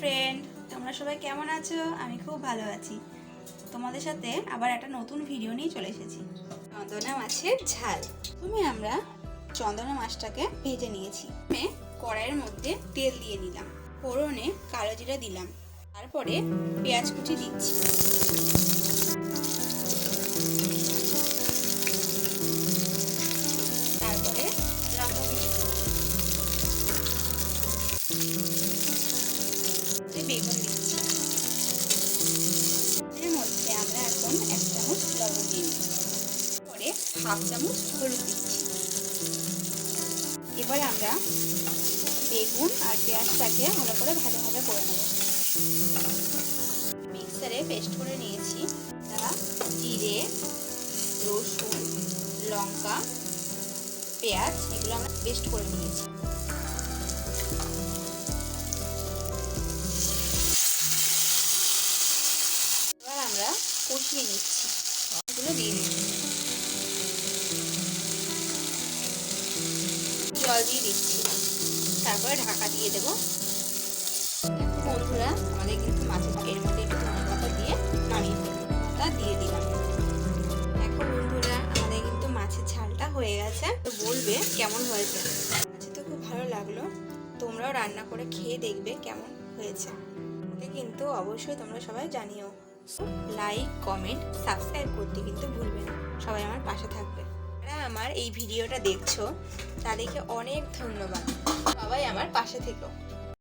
Friend তোমরা সবাই কেমন আছো? আমি খুব ভালো আছি। তোমাদের সাথে আবার একটা নতুন ভিডিও নিয়ে চলে এসেছি। চন্দনা মাছের ঝাল। তুমি আমরা চন্দনা মাছটাকে ভেজে নিয়েছি। আমি কড়াইয়ের মধ্যে তেল দিয়ে নিলাম। ফোড়নে কালো জিরা দিলাম। তারপরে পেঁয়াজ কুচি দিচ্ছি। তারপরে লঙ্কা দিচ্ছি বেগুন দিচ্ছি এর মধ্যে আমরা এখন এক চামচ লবণ দিয়ে নিই পরে হাফ চামচ হলুদ দিচ্ছি। এবার আমরা বেগুন আর পেঁয়াজটাকে ভালো করে ভাজা করে নেব। মিক্সারে পেস্ট করে নিয়েছি তারা জিরে, রসুন, লঙ্কা, পেঁয়াজ, এগুলো আমরা পেস্ট করে নিয়েছি। আমরা কষিয়ে নিচ্ছি। এগুলো দিয়ে দিচ্ছি। জল দিয়ে দিচ্ছি। তারপরে ঢাকা দিয়ে দেবো। বন্ধুরা, আমাদের কিন্তু মাছের এর মধ্যে একটু ধনে পাতা দিয়ে নামিয়ে ফেলব তা দিয়ে দিলাম। এখন বন্ধুরা, আমাদের কিন্তু মাছের ঝালটা হয়ে গেছে। তো বলবে কেমন হয়েছে? আচ্ছা তো খুব ভালো লাগল। তোমরাও রান্না করে খেয়ে দেখবে কেমন হয়েছে। কিন্তু অবশ্যই তোমরা সবাই জানিও। লাইক কমেন্ট সাবস্ক্রাইব করতে কিন্তু ভুলবে না। সবাই আমার পাশে থাকবে। যারা আমার এই ভিডিওটা দেখছ, তাদেরকে অনেক ধন্যবাদ। সবাই আমার পাশে থেকো।